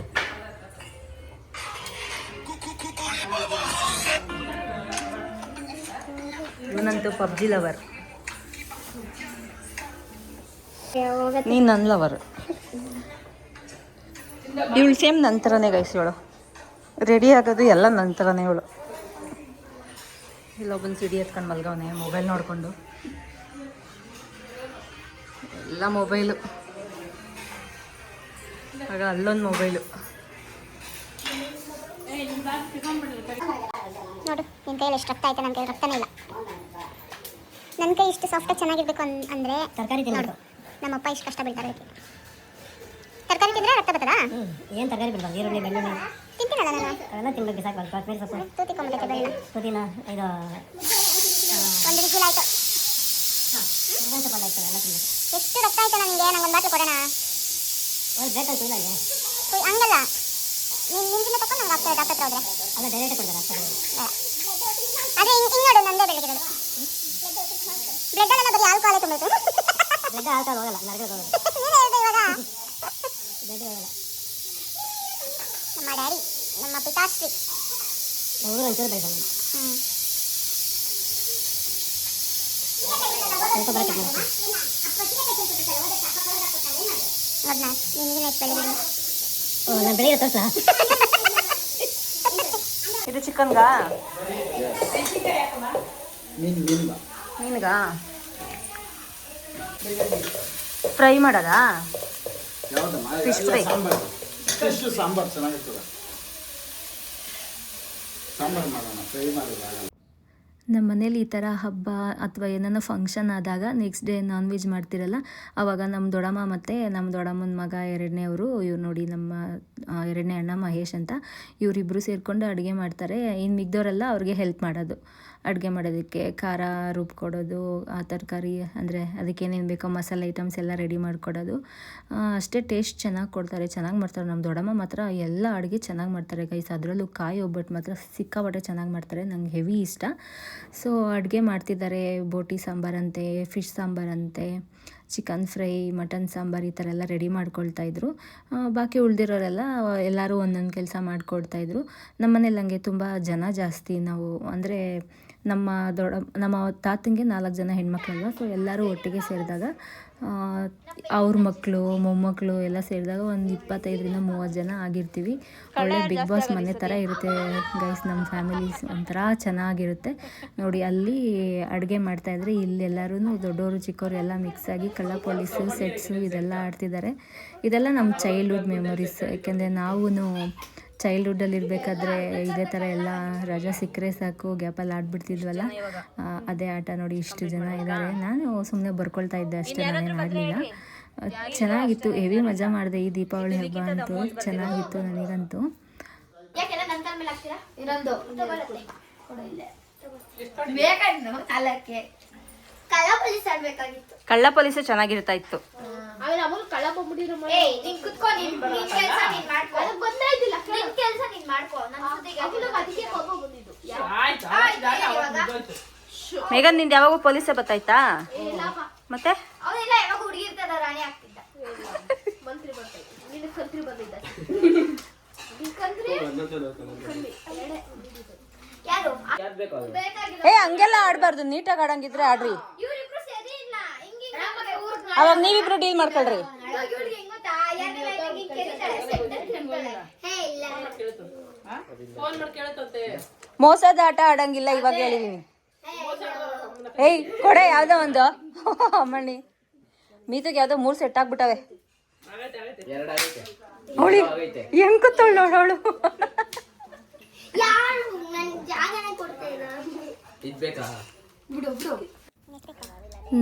ಇವನಂತೂ ಪಬ್ಜಿ ಲವರ್. ನೀನು ನನ್ನ ಲವರ್. ಇವಳು ಸೇಮ್ ನಂತರನೇ ಗೈಸ್ ಇವಳು. ರೆಡಿ ಆಗೋದು ಎಲ್ಲ ನಂತರನೇ ಇವಳು. ಇಲ್ಲೊಬ್ಬನ ಸಿಡಿ ಎತ್ಕೊಂಡು ಮಲ್ಗವನೆ ಮೊಬೈಲ್ ನೋಡಿಕೊಂಡು. ಎಲ್ಲ ಮೊಬೈಲು ಆಗ ಅಲ್ಲೊಂದು ಮೊಬೈಲು ನೋಡು ನಿನ್ನ ಕೈಯಲ್ಲಿ ಎಷ್ಟು ರಕ್ತ ಆಯ್ತು ನನ್ನ ಕೈಯಲ್ಲಿ ರಕ್ತನೇ ಇಲ್ಲ. ನನ್ನ ಕೈ ಇಷ್ಟು ಸಾಫ್ಟಾಗಿ ಚೆನ್ನಾಗಿರ್ಬೇಕು ಅನ್ ಅಂದರೆ ತರಕಾರಿ ನಮ್ಮ ಅಪ್ಪ ಇಷ್ಟು ಕಷ್ಟ ಬೀಳ್ತಾರೆ ಅದಕ್ಕೆ. ತರಕಾರಿ ತಿಂದರೆ ರಕ್ತ ಬರ್ತದಾ? ಏನು ತರಕಾರಿ ಬಿಡ್ಬಾರ್ದು? ಈರುಳ್ಳಿ ಬೆಳ್ಳುಳ್ಳಿ. ತಿಂತೀನಲ್ಲ ನಾನು? ಅವೆಲ್ಲ ತಿನ್ಬೇಕು ಸಾಕು ಕೊತ್ತಂಬರಿ ಸೊಪ್ಪು ತೂತಿಕೊಂಡ್ಬಿಟ್ಟೈತೆ ಬೆಳ್ಳ ಪುದೀನ ಇದು ಒಂದು ವಿಜಿಲ್ ಆಯ್ತು. ಹಾಂ ಸೊಪ್ಪಲ್ಲ ಇರ್ತದೆ ಎಲ್ಲ ತಿನ್ಬೇಕು. ಎಷ್ಟು ರಕ್ತ ಆಯ್ತು ನನಗೆ ನಂಗೊಂದು ಬಾಟ್ಲು ಕೊಡೋಣ? ಒಂದು ಬೇಕಾಯ್ತು ಇಲ್ಲ ಹಂಗಲ್ಲ. ನೀನು ನಿಂತಿಂದ ತಕೊಂಡು ನಂಗೆ ಆಗ್ತದೆ ಡಾಕ್ಟರ್ ಹತ್ರ ಹೋದ್ರೆ. ಅಲ್ಲ ಡೈರೆಕ್ಟ್ ಕೊಡ್ತಾರೆ ಅಷ್ಟೇ ಅದೇ ಹಿಂಗೆ ನೋಡು ನಂದೇ ಬೆಳಗಿರೋದು ಬ್ಲಡ್ಡಲ್ಲೆಲ್ಲ ಬರೀ ಆಲ್ಕೋಹಾಲೇ ತುಂಬಿತ್ತು ಬ್ರೆಡ್ ಆಲ್ಕೋಹಾಲ್ ಹೋಗಲ್ಲ ನರಗಳಿಗೆ ಹೋಗಲ್ಲ. ನೀನೇ ಹೇಳ್ದೆ ಇವಾಗ. ಬ್ರೆಡ್ ಹೋಗಲ್ಲ ನಮ್ಮ ಡ್ಯಾಡಿ ನಮ್ಮ ಪಿತಾಶ್ರೀ. ಊರು ಒಂಚೂರು ಬೆಳೆಸಲ್ಲ ಹ್ಞೂ ಸ್ವಲ್ಪ ಬರಕ್ಕೆ ಮಾಡ್ತೀನಿ ನೋಡ್ನಾ ನೀನು ಎಷ್ಟು ಬೆಳೆದಿದ್ದೀನಿ ಓ ನಾನು ಬೆಳಿಗ್ಗೆ ತೋರಿಸ ಇದು ಚಿಕನ್ಗಾ ಮೀನು ಮೀನು ನಿನಗಾ? ಫ್ರೈ ಮಾಡೋದಾ? Fish fry fish sambar. ಚೆನ್ನಾಗಿರ್ತದೆ. ಸಾಂಬಾರು ಮಾಡೋಣ ಫ್ರೈ ಮಾಡೋದು ನಮ್ಮ ಮನೇಲಿ ಈ ಥರ ಹಬ್ಬ ಅಥವಾ ಏನಾನ ಫಂಕ್ಷನ್ ಆದಾಗ ನೆಕ್ಸ್ಟ್ ಡೇ ನಾನ್ ವೆಜ್ ಮಾಡ್ತಿರಲ್ಲ ಆವಾಗ ನಮ್ಮ ದೊಡ್ಡಮ್ಮ ಮತ್ತು ನಮ್ಮ ದೊಡ್ಡಮ್ಮನ ಮಗ ಎರಡನೇ ಅವರು ಇವ್ರು ನೋಡಿ ನಮ್ಮ ಎರಡನೇ ಅಣ್ಣ ಮಹೇಶ್ ಅಂತ ಇವರಿಬ್ಬರು ಸೇರಿಕೊಂಡು ಅಡುಗೆ ಮಾಡ್ತಾರೆ. ಇನ್ನು ಮಿಗ್ದವರೆಲ್ಲ ಅವ್ರಿಗೆ ಹೆಲ್ಪ್ ಮಾಡೋದು. ಅಡುಗೆ ಮಾಡೋದಕ್ಕೆ ಖಾರ ರುಬ್ಕೊಡೋದು ಆ ತರಕಾರಿ ಅಂದರೆ ಅದಕ್ಕೆ ಏನೇನು ಬೇಕೋ ಮಸಾಲೆ ಐಟಮ್ಸ್ ಎಲ್ಲ ರೆಡಿ ಮಾಡಿಕೊಡೋದು. ಅಷ್ಟೇ ಟೇಸ್ಟ್ ಚೆನ್ನಾಗಿ ಕೊಡ್ತಾರೆ, ಚೆನ್ನಾಗಿ ಮಾಡ್ತಾರೆ. ನಮ್ಮ ದೊಡ್ಡಮ್ಮ ಮಾತ್ರ ಎಲ್ಲ ಅಡುಗೆ ಚೆನ್ನಾಗಿ ಮಾಡ್ತಾರೆ ಗೈಸ್ ಅದರಲ್ಲೂ ಕಾಯಿ ಒಬ್ಬಟ್ಟು ಮಾತ್ರ ಸಿಕ್ಕಾಪಟ್ಟೆ ಚೆನ್ನಾಗಿ ಮಾಡ್ತಾರೆ, ನಂಗೆ ಹೆವಿ ಇಷ್ಟ. ಸೊ ಅಡುಗೆ ಮಾಡ್ತಿದ್ದಾರೆ ಬೋಟಿ ಸಾಂಬಾರಂತೆ ಫಿಶ್ ಸಾಂಬಾರಂತೆ ಚಿಕನ್ ಫ್ರೈ, ಮಟನ್ ಸಾಂಬಾರು ಈ ಥರ ಎಲ್ಲ ರೆಡಿ ಮಾಡ್ಕೊಳ್ತಾ ಇದ್ರು. ಬಾಕಿ ಉಳಿದಿರೋರೆಲ್ಲ ಎಲ್ಲರೂ ಒಂದೊಂದು ಕೆಲಸ ಮಾಡಿಕೊಡ್ತಾಯಿದ್ರು ನಮ್ಮ ಮನೇಲಿ ಹಂಗೆ ತುಂಬ ಜನ ಜಾಸ್ತಿ ನಾವು, ಅಂದರೆ ನಮ್ಮ ದೊಡ್ಡ ನಮ್ಮ ತಾತಂಗೆ ನಾಲ್ಕು ಜನ ಹೆಣ್ಮಕ್ಳಲ್ವ ಸೊ ಎಲ್ಲರೂ ಒಟ್ಟಿಗೆ ಸೇರಿದಾಗ ಅವ್ರ ಮಕ್ಕಳು ಮೊಮ್ಮಕ್ಕಳು ಎಲ್ಲ ಸೇರಿದಾಗ ಒಂದು ಇಪ್ಪತ್ತೈದರಿಂದ ಮೂವತ್ತು ಜನ ಆಗಿರ್ತೀವಿ. ಒಳ್ಳೆ ಬಿಗ್ ಬಾಸ್ ಮನೆ ಥರ ಇರುತ್ತೆ ಗೈಸ್ ನಮ್ಮ ಫ್ಯಾಮಿಲೀಸ್ ಒಂಥರ ಚೆನ್ನಾಗಿರುತ್ತೆ. ನೋಡಿ, ಅಲ್ಲಿ ಅಡುಗೆ ಮಾಡ್ತಾಯಿದ್ರೆ ಇಲ್ಲೆಲ್ಲರೂ ದೊಡ್ಡವರು ಚಿಕ್ಕವರು ಎಲ್ಲ ಮಿಕ್ಸ್ ಆಗಿ ಕಳ್ಳ ಪೊಲೀಸು ಸೆಟ್ಸು ಇದೆಲ್ಲ ಆಡ್ತಿದ್ದಾರೆ. ಇದೆಲ್ಲ ನಮ್ಮ ಚೈಲ್ಡ್ಹುಡ್ ಮೆಮೊರೀಸ್ ಯಾಕೆಂದರೆ ನಾವು ಚೈಲ್ಡ್ಹುಡ್ಡಲ್ಲಿ ಇರಬೇಕಾದ್ರೆ ಇದೇ ಥರ ಎಲ್ಲ ರಜಾ ಸಿಕ್ಕರೆ ಸಾಕು ಗ್ಯಾಪಲ್ಲಿ ಆಡ್ಬಿಡ್ತಿದ್ವಲ್ಲ ಅದೇ ಆಟ ನೋಡಿ ಇಷ್ಟು ಜನ ಇದ್ದಾರೆ ನಾನು ಸುಮ್ಮನೆ ಬರ್ಕೊಳ್ತಾ ಇದ್ದೆ ಅಷ್ಟೇ ನಾನೇನು ಆಡಲಿಲ್ಲ ಚೆನ್ನಾಗಿತ್ತು ಹೆವಿ ಮಜಾ ಮಾಡಿದೆ ಈ ದೀಪಾವಳಿ ಹಬ್ಬ ಅಂತೂ ಚೆನ್ನಾಗಿತ್ತು ನನಗಂತೂ. ಇನ್ನೊಂದು ಕಲಾ ಪೊಲೀಸ್ ಆಡ್ಬೇಕಾಗಿತ್ತು. ಕಳ್ಳ ಪೊಲೀಸೆ ಚೆನ್ನಾಗಿರ್ತಾ ಇತ್ತು. ಆಮೇಲೆ ಅಮೂಲ್ ಕಳ್ಳ ಬಂದ್ಬಿಟ್ಟಿರೋ ಏಯ್ ನೀನ್ ಕುತ್ಕೋ ನೀನ್ ನಿನ್ ಕೆಲ್ಸ ನೀನ್ ಮಾಡ್ಕೋ. ಗೊತ್ತಾಯ್ತಿಲ್ಲ ನಿನ್ ಕೆಲ್ಸ ನೀನ್ ಮಾಡ್ಕೋ ನನ್ ಜೊತೆಗೆ ಅದಕ್ಕೆ ಕೋಪ ಬಂದಿದ್ದು. ಮೇಘನ್ನಿಂದ ಯಾವಾಗ ಪೊಲೀಸೇ ಬತ್ತಾಯ್ತಾ? ಮತ್ತೆ? ಅವನೆಲ್ಲ ಯಾವಾಗ ಹುಡುಗಿ ಇರ್ತದ ರಾಣಿ ಆಗ್ತಿದ್ದ. ಮಂತ್ರಿ ಬರ್ತಾ ಇತ್ತು ನಿನ್ನ ಕಂತ್ರಿ ಬಂದಿದ್ದ. ನಿನ್ ಕಂತ್ರಿ? ಯಾರು ಬೇಕಾಗಿಲ್ಲ ಏ ಹಂಗೆಲ್ಲ ಆಡ್ಬಾರ್ದು. ನೀಟಾಗಿ ಆಡಂಗಿದ್ರೆ ಆಡ್ರಿ. ಅವಾಗ ನೀವಿಬ್ರು ಡೀಲ್ ಮಾಡ್ಕೊಳ್ರಿ. ಮೋಸದ ಆಟ ಆಡಂಗಿಲ್ಲ ಇವಾಗ ಹೇಳಿದೀನಿ. ಏಯ್ ಕೊಡೆ ಯಾವ್ದೋ ಒಂದು. <laughs> ಮಣ್ಣಿ. ಮೀತಗೆ ಯಾವ್ದೋ ಮೂರ್ ಸೆಟ್ ಆಗ್ಬಿಟ್ಟವೆ. ಅವಳಿ ಹೆಂಗ್ ಕೂತವಳು ನೋಡೋಳು <laughs> ಯಾರು ನನ್ ಜಾಗನೇ ಕೊಡ್ತಾ ಇಲ್ಲ.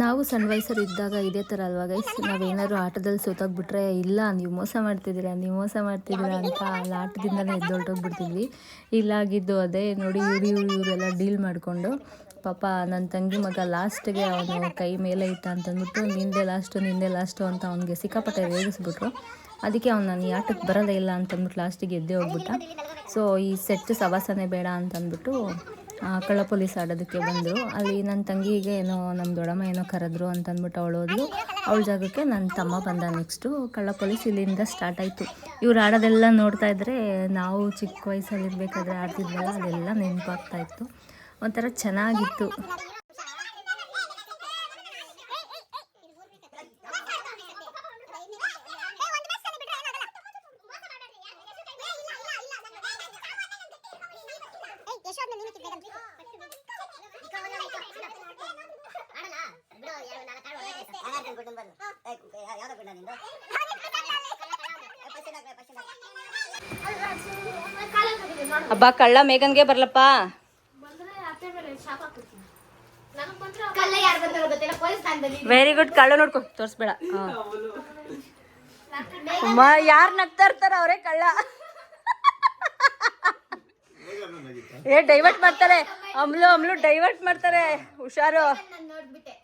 ನಾವು ಸಣ್ಣ ವಯಸ್ಸರು ಇದ್ದಾಗ ಇದೇ ಥರ ಅಲ್ವಾ ಗೈಸ್ ನಾವೇನಾದ್ರು ಆಟದಲ್ಲಿ ಸೋತಾಗ್ಬಿಟ್ರೆ ಇಲ್ಲ ನೀವು ಮೋಸ ಮಾಡ್ತಿದ್ದೀರಾ ನೀವು ಮೋಸ ಮಾಡ್ತಿದ್ದೀರಾ ಅಂತ ಅಲ್ಲಿ ಆಟದಿಂದಲೇ ಎದ್ದೊಳ್ಟೋಗ್ಬಿಡ್ತಿದ್ವಿ. ಇಲ್ಲಾಗಿದ್ದು ಅದೇ ನೋಡಿ ಇವ್ರು ಇವ್ರು ಇವರೆಲ್ಲ ಡೀಲ್ ಮಾಡಿಕೊಂಡು ಪಾಪ ನನ್ನ ತಂಗಿ ಮಗ ಲಾಸ್ಟ್ಗೆ ಅವನು ಕೈ ಮೇಲೆ ಇಟ್ಟ ಅಂತಂದ್ಬಿಟ್ಟು ನಿಂದೆ ಲಾಸ್ಟು ನಿಂದೆ ಲಾಸ್ಟು ಅಂತ ಅವನಿಗೆ ಸಿಕ್ಕಾಪಟ್ಟೆ ರೇಗಿಸ್ಬಿಟ್ರು. ಅದಕ್ಕೆ ಅವ್ನು ನಾನು ಈ ಆಟಕ್ಕೆ ಬರೋದೇ ಇಲ್ಲ ಅಂತಂದ್ಬಿಟ್ಟು ಲಾಸ್ಟಿಗೆ ಎದ್ದೇ ಹೋಗ್ಬಿಟ್ಟ. ಸೊ ಈ ಸೆಟ್ ಸವಾಸನೆ ಬೇಡ ಅಂತಂದ್ಬಿಟ್ಟು ಕಳ್ಳ ಪೊಲೀಸ್ ಆಡೋದಕ್ಕೆ ಬಂದರು. ಅಲ್ಲಿ ನನ್ನ ತಂಗಿಗೆ ಏನೋ ನಮ್ಮ ದೊಡ್ಡಮ್ಮ ಏನೋ ಕರೆದ್ರು ಅಂತಂದ್ಬಿಟ್ಟು ಅವಳು ಹೋದ್ಲು. ಅವಳ ಜಾಗಕ್ಕೆ ನನ್ನ ತಮ್ಮ ಬಂದ ನೆಕ್ಸ್ಟು ಕಳ್ಳ ಪೊಲೀಸ್ ಇಲ್ಲಿಂದ ಸ್ಟಾರ್ಟ್ ಆಯಿತು. ಇವ್ರು ಆಡೋದೆಲ್ಲ ನೋಡ್ತಾ ಇದ್ದರೆ ನಾವು ಚಿಕ್ಕ ವಯಸ್ಸಲ್ಲಿ ಇರಬೇಕಾದ್ರೆ ಆಡ್ತಿದ್ವಲ್ಲ, ಅದೆಲ್ಲ ನೆನಪಾಗ್ತಾ ಇತ್ತು. ಒಂಥರ ಚೆನ್ನಾಗಿತ್ತು. ಹಬ್ಬ ಕಳ್ಳ ಮೇಘನ್ಗೆ ಬರ್ಲಪ್ಪ. ವೆರಿ ಗುಡ್ ಕಳ್ಳ ನೋಡ್ಕೊ ತೋರಿಸ್ಬೇಡ. ಅಮ್ಮ ಯಾರು ನಗ್ತಾ ಇರ್ತಾರ ಅವರೇ ಕಳ್ಳ. ಏ ಡೈವರ್ಟ್ ಮಾಡ್ತಾರೆ. ಅಮ್ಲು ಅಮ್ಲು ಡೈವರ್ಟ್ ಮಾಡ್ತಾರೆ. ಹುಷಾರು. ನಾನು ನೋಡ್ಬಿಟ್ಟೆ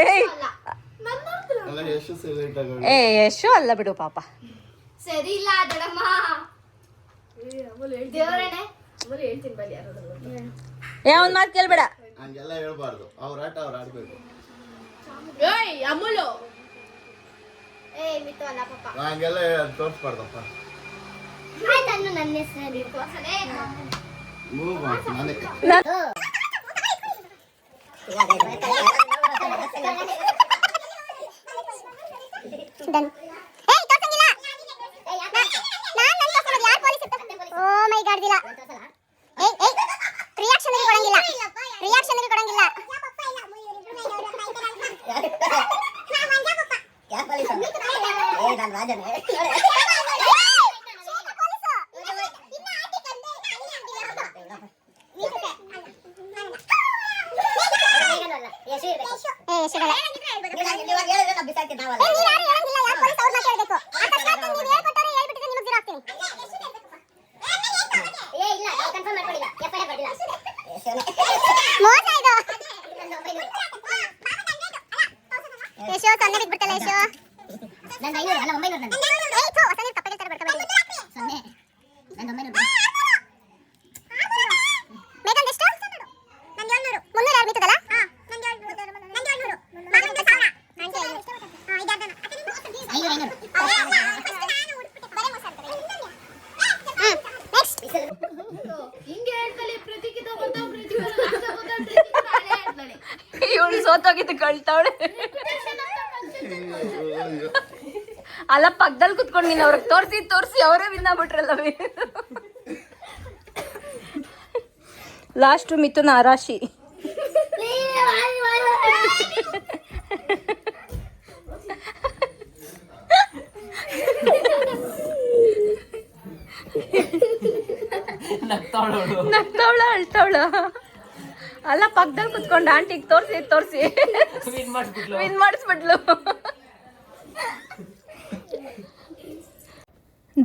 ಏಯ್ ಏ ಯಶು ಅಲ್ಲ ಬಿಡು ಪಾಪ. ಸರಿ ಇಲ್ಲ ದಡಮ್ಮ ದೇವರೇ ಆಮೇಲೆ ಹೇಳ್ತೀನಿ ಯಾರು ಏ. ಒಂದ್ ಮಾತು ಕೇಳ್ಬೇಡ. ಹಂಗೆಲ್ಲ ಹೇಳ್ಬಾರ್ದು. ಅವ್ರ ಆಟ ಅವ್ರು ಆಡ್ಬೇಕು. ಏಯ್ ಅಮೂಲು. ಏ ಮಿತ್ತು ಅಲ್ಲ ಪಾಪ. ಹಂಗೆಲ್ಲ ತೋರಿಸ್ಬಾರ್ದಪ್ಪ. ನನ್ನ ಹೆಸರು ತೋರ್ಸಲೇ ಮೂವ್ ಬರ್ದಿಲ್ಲ. ಏಯ್ ಏಯ್ ರಿಯಾಕ್ಷನ್ ಅಲ್ಲಿ ಕೊಡಂಗಿಲ್ಲ. ರಿಯಾಕ್ಷನ್ ಅಲ್ಲಿ ಕೊಡಂಗಿಲ್ಲ. ಯಾ ಪಪ್ಪ ಇಲ್ಲ ಕಳ್ತಾವಳೆ ಅಲ್ಲ ಪಕ್ಕದಲ್ಲಿ ಕುತ್ಕೊಂಡು ನೀನು ಅವ್ರಿಗೆ ತೋರಿಸಿ ತೋರಿಸಿ ಅವರೇ ವಿನ್ ಬಿಟ್ರಲ್ಲ ಲಾಸ್ಟು ಮಿಥುನ ರಾಶಿ. ಅಲ್ಲ ಪಕ್ಕದಲ್ಲಿ ಕುತ್ಕೊಂಡು ಆಂಟಿಗೆ ತೋರಿಸಿ ತೋರಿಸಿ. ವಿನ್ ಮಾಡಿಸ್ಬಿಟ್ಲು ವಿನ್ ಮಾಡಿಸ್ಬಿಟ್ಲು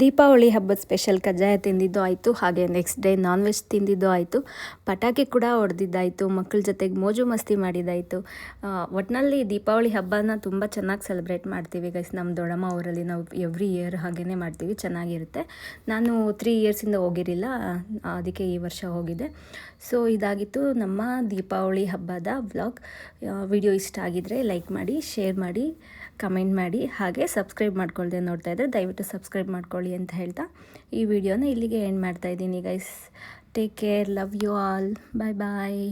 ದೀಪಾವಳಿ ಹಬ್ಬದ ಸ್ಪೆಷಲ್ ಕಜ್ಜಾಯ ತಿಂದಿದ್ದು ಆಯಿತು, ಹಾಗೆ ನೆಕ್ಸ್ಟ್ ಡೇ ನಾನ್ ವೆಜ್ ತಿಂದಿದ್ದು ಆಯಿತು. ಪಟಾಕಿ ಕೂಡ ಹೊಡೆದಿದ್ದಾಯಿತು ಮಕ್ಕಳ ಜೊತೆಗೆ ಮೋಜು ಮಸ್ತಿ ಮಾಡಿದ್ದಾಯಿತು. ಒಟ್ಟಿನಲ್ಲಿ ದೀಪಾವಳಿ ಹಬ್ಬನ ತುಂಬ ಚೆನ್ನಾಗಿ ಸೆಲೆಬ್ರೇಟ್ ಮಾಡ್ತೀವಿ ಗೈಸ್ ನಮ್ಮ ದೊಡ್ಡಮ್ಮ ಅವರಲ್ಲಿ ನಾವು ಎವ್ರಿ ಇಯರ್ ಹಾಗೇ ಮಾಡ್ತೀವಿ, ಚೆನ್ನಾಗಿರುತ್ತೆ. ನಾನು ತ್ರೀ ಇಯರ್ಸಿಂದ ಹೋಗಿರಲಿಲ್ಲ ಅದಕ್ಕೆ ಈ ವರ್ಷ ಹೋಗಿದೆ. ಸೊ ಇದಾಗಿತ್ತು ನಮ್ಮ ದೀಪಾವಳಿ ಹಬ್ಬದ ವ್ಲಾಗ್ ವಿಡಿಯೋ ಇಷ್ಟ ಆಗಿದ್ರೆ ಲೈಕ್ ಮಾಡಿ ಶೇರ್ ಮಾಡಿ. ಕಮೆಂಟ್ ಮಾಡಿ, ಹಾಗೆ ಸಬ್ಸ್ಕ್ರೈಬ್ ಮಾಡ್ಕೊಳ್ಳದೆ ನೋಡ್ತಾ ಇದ್ದರೆ ದಯವಿಟ್ಟು ಸಬ್ಸ್ಕ್ರೈಬ್ ಮಾಡ್ಕೊಳ್ಳಿ ಅಂತ ಹೇಳ್ತಾ ಈ ವಿಡಿಯೋನ ಇಲ್ಲಿಗೆ ಎಂಡ್ ಮಾಡ್ತಾ ಇದ್ದೀನಿ guys take care love you all bye bye